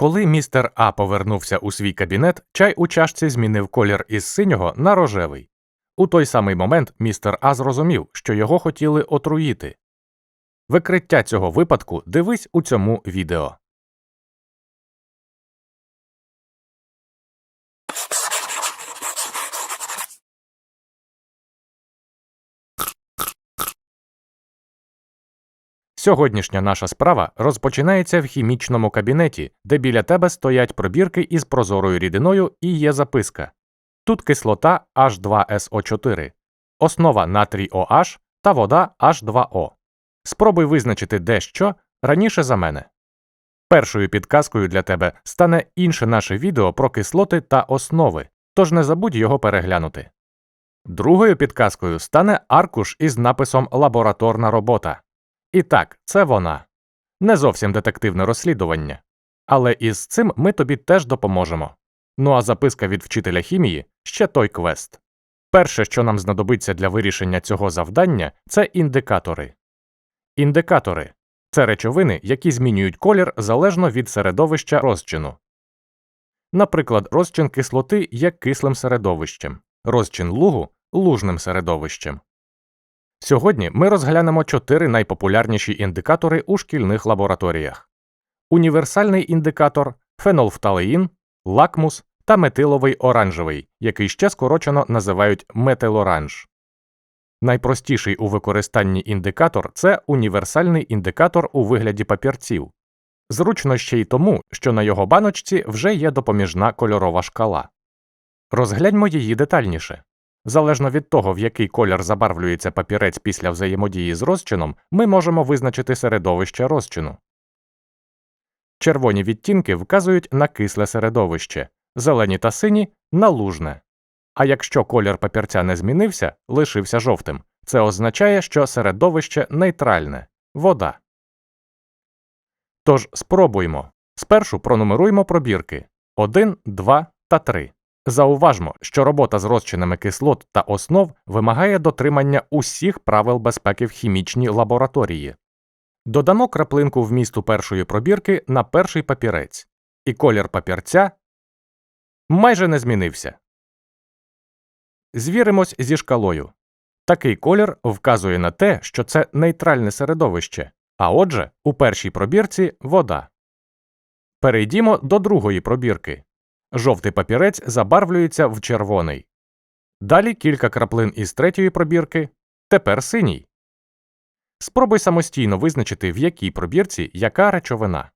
Коли містер А повернувся у свій кабінет, чай у чашці змінив колір із синього на рожевий. У той самий момент містер А зрозумів, що його хотіли отруїти. Викриття цього випадку дивись у цьому відео. Сьогоднішня наша справа розпочинається в хімічному кабінеті, де біля тебе стоять пробірки із прозорою рідиною і є записка. Тут кислота H2SO4, основа натрій OH та вода H2O. Спробуй визначити дещо раніше за мене. Першою підказкою для тебе стане інше наше відео про кислоти та основи, тож не забудь його переглянути. Другою підказкою стане аркуш із написом Лабораторна робота. І так, це вона. Не зовсім детективне розслідування. Але із цим ми тобі теж допоможемо. Ну а записка від вчителя хімії ще той квест. Перше, що нам знадобиться для вирішення цього завдання, це індикатори. Індикатори це речовини, які змінюють колір залежно від середовища розчину. Наприклад, розчин кислоти є кислим середовищем, розчин лугу лужним середовищем. Сьогодні ми розглянемо чотири найпопулярніші індикатори у шкільних лабораторіях: універсальний індикатор, фенолфталеїн, лакмус та метиловий оранжевий, який ще скорочено називають метилоранж. Найпростіший у використанні індикатор це універсальний індикатор у вигляді папірців. Зручно ще й тому, що на його баночці вже є допоміжна кольорова шкала. Розгляньмо її детальніше. Залежно від того, в який колір забарвлюється папірець після взаємодії з розчином, ми можемо визначити середовище розчину. Червоні відтінки вказують на кисле середовище, зелені та сині на лужне. А якщо колір папірця не змінився, лишився жовтим, це означає, що середовище нейтральне вода. Тож спробуймо. Спершу пронумеруємо пробірки 1, 2 та 3. Зауважмо, що робота з розчинами кислот та основ вимагає дотримання усіх правил безпеки в хімічній лабораторії. Додамо краплинку вмісту першої пробірки на перший папірець, і колір папірця майже не змінився. Звіримось зі шкалою. Такий колір вказує на те, що це нейтральне середовище, а отже, у першій пробірці вода. Перейдімо до другої пробірки. Жовтий папірець забарвлюється в червоний. Далі кілька краплин із третьої пробірки. Тепер синій. Спробуй самостійно визначити, в якій пробірці яка речовина.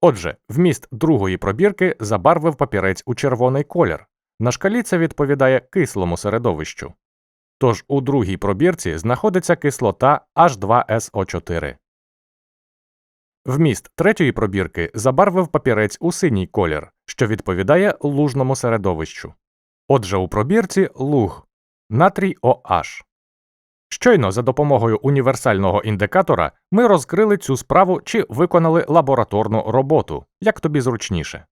Отже, вміст другої пробірки забарвив папірець у червоний колір. На шкалі це відповідає кислому середовищу. Тож у другій пробірці знаходиться кислота H2SO4. Вміст третьої пробірки забарвив папірець у синій колір, що відповідає лужному середовищу. Отже, у пробірці луг натрій OH. Щойно за допомогою універсального індикатора ми розкрили цю справу чи виконали лабораторну роботу, як тобі зручніше.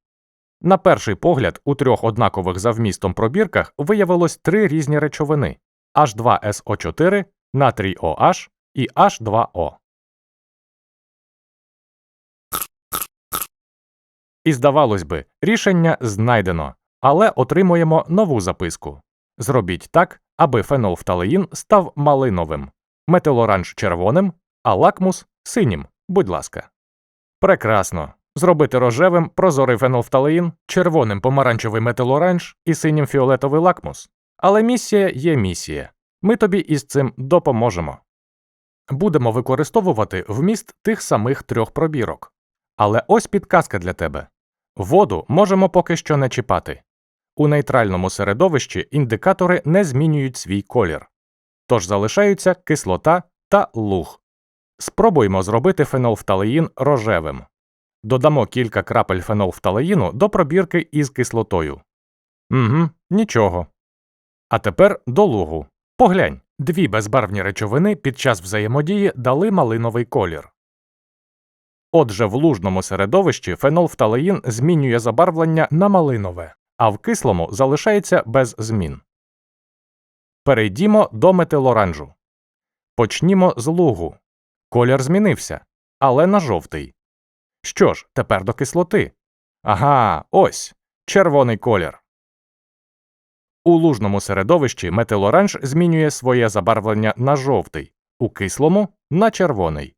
На перший погляд, у трьох однакових за вмістом пробірках виявилось три різні речовини H2SO4, натрій OH і H2O. І здавалось би, рішення знайдено, але отримуємо нову записку. Зробіть так, аби фенолфталеїн став малиновим, метилоранж червоним, а лакмус синім, будь ласка. Прекрасно. Зробити рожевим прозорий фенолфталеїн, червоним помаранчевий метилоранж і синім фіолетовий лакмус. Але місія є місія. Ми тобі із цим допоможемо. Будемо використовувати вміст тих самих трьох пробірок. Але ось підказка для тебе. Воду можемо поки що не чіпати. У нейтральному середовищі індикатори не змінюють свій колір. Тож залишаються кислота та луг. Спробуємо зробити фенолфталеїн рожевим. Додамо кілька крапель фенолфталеїну до пробірки із кислотою. Угу, нічого. А тепер до лугу. Поглянь, дві безбарвні речовини під час взаємодії дали малиновий колір. Отже, в лужному середовищі фенолфталеїн змінює забарвлення на малинове, а в кислому залишається без змін. Перейдімо до метилоранжу. Почнімо з лугу. Колір змінився, але на жовтий. Що ж, тепер до кислоти. Ага, ось червоний колір. У лужному середовищі метилоранж змінює своє забарвлення на жовтий, у кислому на червоний.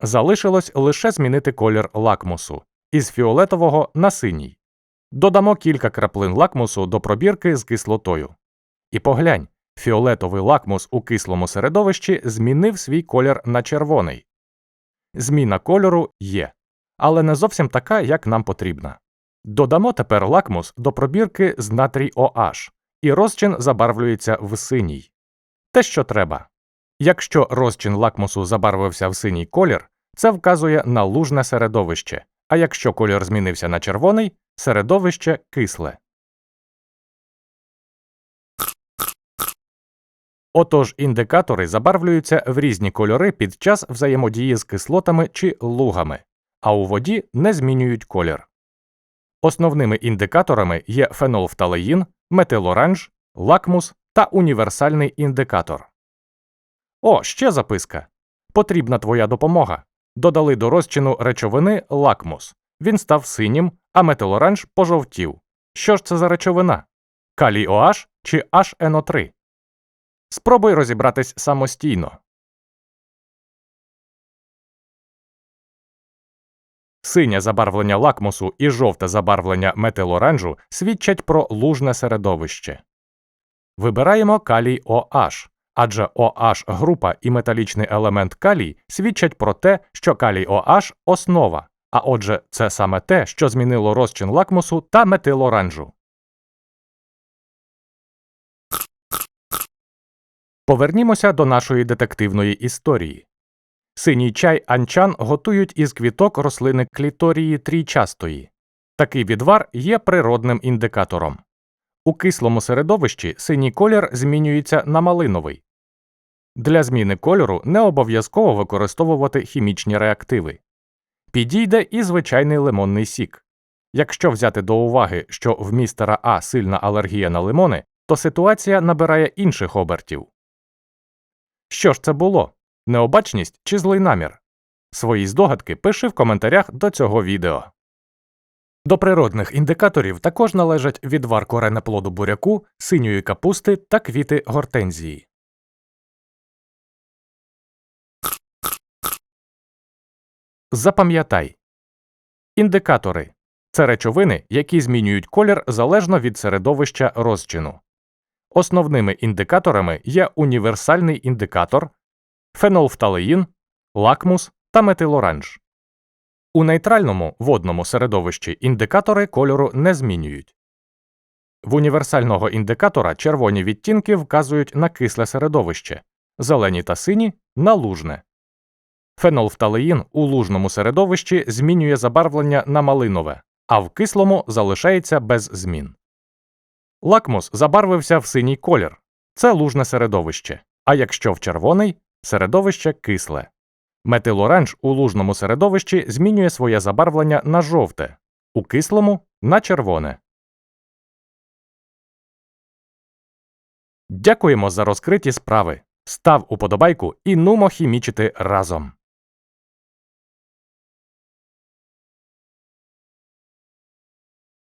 Залишилось лише змінити колір лакмусу із фіолетового на синій. Додамо кілька краплин лакмусу до пробірки з кислотою. І поглянь, фіолетовий лакмус у кислому середовищі змінив свій колір на червоний. Зміна кольору є, але не зовсім така, як нам потрібна. Додамо тепер лакмус до пробірки з натрій OH, і розчин забарвлюється в синій. Те, що треба. Якщо розчин лакмусу забарвився в синій колір, це вказує на лужне середовище, а якщо колір змінився на червоний середовище кисле. Отож, індикатори забарвлюються в різні кольори під час взаємодії з кислотами чи лугами, а у воді не змінюють колір. Основними індикаторами є фенолфталеїн, метилоранж, лакмус та універсальний індикатор. О, ще записка. Потрібна твоя допомога. Додали до розчину речовини лакмус. Він став синім, а метилоранж пожовтів. Що ж це за речовина? Калій OH чи HNO3? Спробуй розібратись самостійно. Синє забарвлення лакмусу і жовте забарвлення метилоранжу свідчать про лужне середовище. Вибираємо калій OH, адже OH група і металічний елемент калій свідчать про те, що калій OH – основа, а отже, це саме те, що змінило розчин лакмусу та метилоранжу. Повернімося до нашої детективної історії. Синій чай анчан готують із квіток рослини кліторії трійчастої. Такий відвар є природним індикатором. У кислому середовищі синій колір змінюється на малиновий. Для зміни кольору не обов'язково використовувати хімічні реактиви. Підійде і звичайний лимонний сік. Якщо взяти до уваги, що в містера А сильна алергія на лимони, то ситуація набирає інших обертів. Що ж це було? Необачність чи злий намір? Свої здогадки пиши в коментарях до цього відео. До природних індикаторів також належать відвар коренеплоду буряку, синьої капусти та квіти гортензії. Запам'ятай індикатори це речовини, які змінюють колір залежно від середовища розчину. Основними індикаторами є універсальний індикатор, фенолфталеїн, лакмус та метилоранж. У нейтральному водному середовищі індикатори кольору не змінюють. В універсального індикатора червоні відтінки вказують на кисле середовище, зелені та сині на лужне. Фенолфталеїн у лужному середовищі змінює забарвлення на малинове, а в кислому залишається без змін. Лакмус забарвився в синій колір це лужне середовище, а якщо в червоний середовище кисле. Метилоранж у лужному середовищі змінює своє забарвлення на жовте, у кислому на червоне. Дякуємо за розкриті справи. Став уподобайку і нумо хімічити разом.